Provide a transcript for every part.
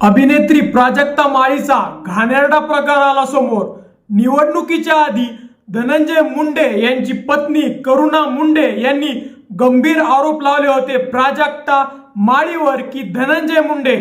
अभिनेत्री प्राजक्ता माळीचा घाणेरडा प्रकार आला समोर. निवडणुकीच्या आधी धनंजय मुंडे यांची पत्नी करुणा मुंडे यांनी गंभीर आरोप लावले होते. प्राजक्ता माळीवर की धनंजय मुंडे?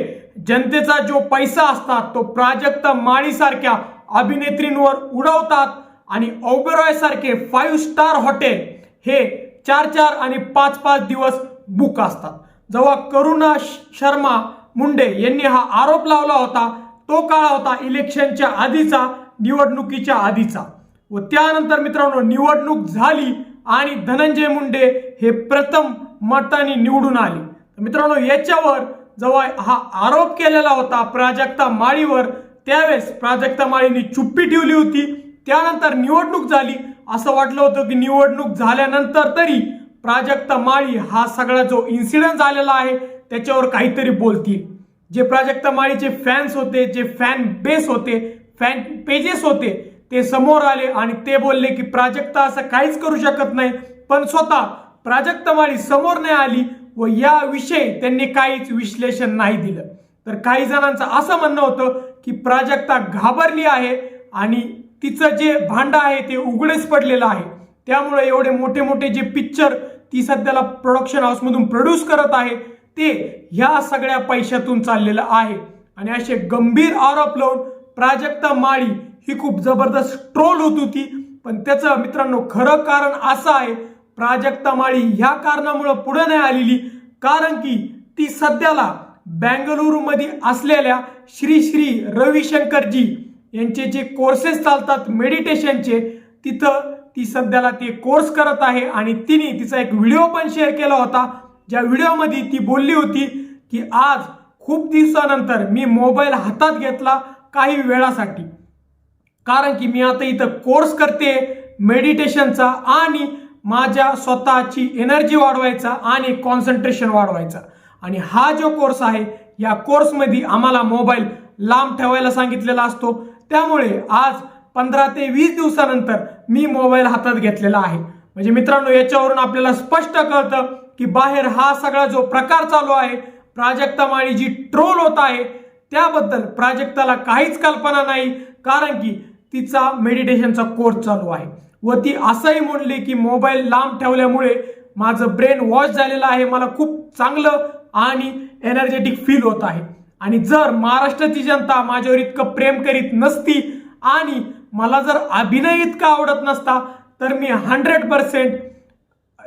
जनतेचा जो पैसा असतात तो प्राजक्ता माळीसारख्या अभिनेत्रींवर उडवतात आणि ओबेरॉय सारखे फाईव्ह स्टार हॉटेल हे चार चार आणि पाच पाच दिवस बुक असतात. जेव्हा करुणा शर्मा मुंडे यांनी हा आरोप लावला होता. तो काळ होता इलेक्शनच्या आधीचा निवडणुकीच्या आधीचा. व त्यानंतर मित्रांनो निवडणूक झाली आणि धनंजय मुंडे हे प्रथम मताने निवडून आले. मित्रांनो याच्यावर जेव्हा हा आरोप केलेला होता प्राजक्ता माळीवर त्यावेळेस प्राजक्ता माळीने चुप्पी ठेवली होती. त्यानंतर निवडणूक झाली. असं वाटलं होतं की निवडणूक झाल्यानंतर तरी प्राजक्ता माळी हा सगळा जो इन्सिडेंट झालेला आहे त्याच्यावर काहीतरी बोलतील. जे प्राजक्ता माळीचे फॅन्स होते जे फॅन बेस होते फॅन पेजेस होते ते समोर आले आणि ते बोलले की प्राजक्ता असं काहीच करू शकत नाही पण स्वतः प्राजक्ता माळी समोर नाही आली व याविषयी त्यांनी काहीच विश्लेषण नाही दिलं. तर काही जणांचं असं म्हणणं होतं की प्राजक्ता घाबरली आहे आणि तिचं जे भांडं आहे ते उघडेच पडलेलं आहे. त्यामुळे एवढे मोठे मोठे जे पिक्चर ती सध्याला प्रोडक्शन हाऊसमधून प्रोड्यूस करत आहे ते ह्या सगळ्या पैशातून चाललेलं आहे. आणि असे गंभीर आरोप लावून प्राजक्ता माळी ही खूप जबरदस्त ट्रोल होत होती. पण त्याचं मित्रांनो खरं कारण असं आहे प्राजक्ता माळी ह्या कारणामुळं पुढे नाही आलेली. कारण की ती सध्याला बँगलुरूमध्ये असलेल्या श्री श्री रविशंकरजी यांचे जे कोर्सेस चालतात मेडिटेशनचे तिथं ती सध्याला ते कोर्स करत आहे. आणि तिने तिचा एक व्हिडिओ पण शेअर केला होता. ज्या व्हिडिओमध्ये ती बोलली होती की आज खूप दिवसानंतर मी मोबाईल हातात घेतला काही वेळासाठी. कारण की मी आता इथं कोर्स करते मेडिटेशनचा आणि माझ्या स्वतःची एनर्जी वाढवायचा आणि कॉन्सन्ट्रेशन वाढवायचा. आणि हा जो कोर्स आहे या कोर्समध्ये आम्हाला मोबाईल लांब ठेवायला सांगितलेला असतो. त्यामुळे आज पंधरा ते वीस दिवसानंतर मी मोबाईल हातात घेतलेला आहे. म्हणजे मित्रांनो याच्यावरून आपल्याला स्पष्ट कळतं की बाहेर हा सगळा जो प्रकार चालू आहे प्राजक्ता माळी जी ट्रोल होत आहे त्याबद्दल प्राजक्ताला काहीच कल्पना नाही कारण की तिचा मेडिटेशनचा कोर्स चालू आहे. व ती असंही म्हणली की मोबाईल लांब ठेवल्यामुळे माझं ब्रेन वॉश झालेलं आहे मला खूप चांगलं आणि एनर्जेटिक फील होत आहे. आणि जर महाराष्ट्राची जनता माझ्यावर इतकं प्रेम करीत नसती आणि मला जर अभिनय इतका आवडत नसता तर मी हंड्रेड पर्सेंट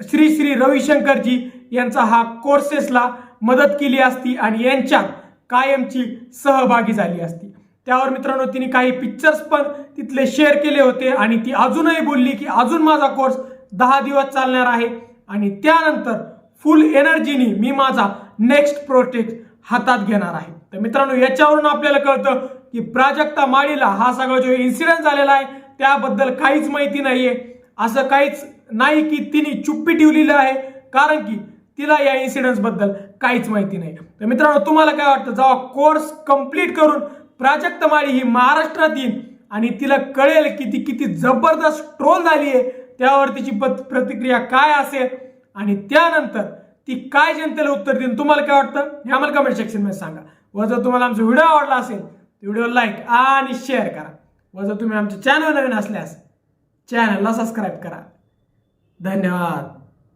श्री श्री रविशंकरजी यांचा हा कोर्सेसला मदत केली असती आणि यांच्यात कायमची सहभागी झाली असती. त्यावर मित्रांनो तिने काही पिक्चर्स पण तिथले शेअर केले होते आणि ती अजूनही बोलली की अजून माझा कोर्स दहा दिवस चालणार आहे आणि त्यानंतर फुल एनर्जीनी मी माझा नेक्स्ट प्रोजेक्ट हातात घेणार आहे. तर मित्रांनो याच्यावरून आपल्याला कळतं की प्राजक्ता माळीला हा सगळा जो इन्सिडेंट झालेला आहे त्याबद्दल काहीच माहिती नाहीये. असं काहीच नाही की तिने चुप्पी ठेवलेली आहे. कारण की तिला या इन्सिडन्सबद्दल काहीच माहिती नाही. तर मित्रांनो तुम्हाला काय वाटतं? जेव्हा कोर्स कंप्लीट करून प्राजक्त माळी ही महाराष्ट्रात येईल आणि तिला कळेल की ती किती जबरदस्त ट्रोल झाली आहे त्यावर तिची प्रतिक्रिया काय असेल? आणि त्यानंतर ती काय जनतेला उत्तर देईल? तुम्हाला काय वाटतं? हे आम्हाला कमेंट सेक्शनमध्ये सांगा. व जर तुम्हाला आमचा व्हिडिओ आवडला असेल तर व्हिडिओ लाईक आणि शेअर करा. व जर तुम्ही आमचे चॅनल नवीन असल्यास चॅनलला सबस्क्राईब करा. धन्यवाद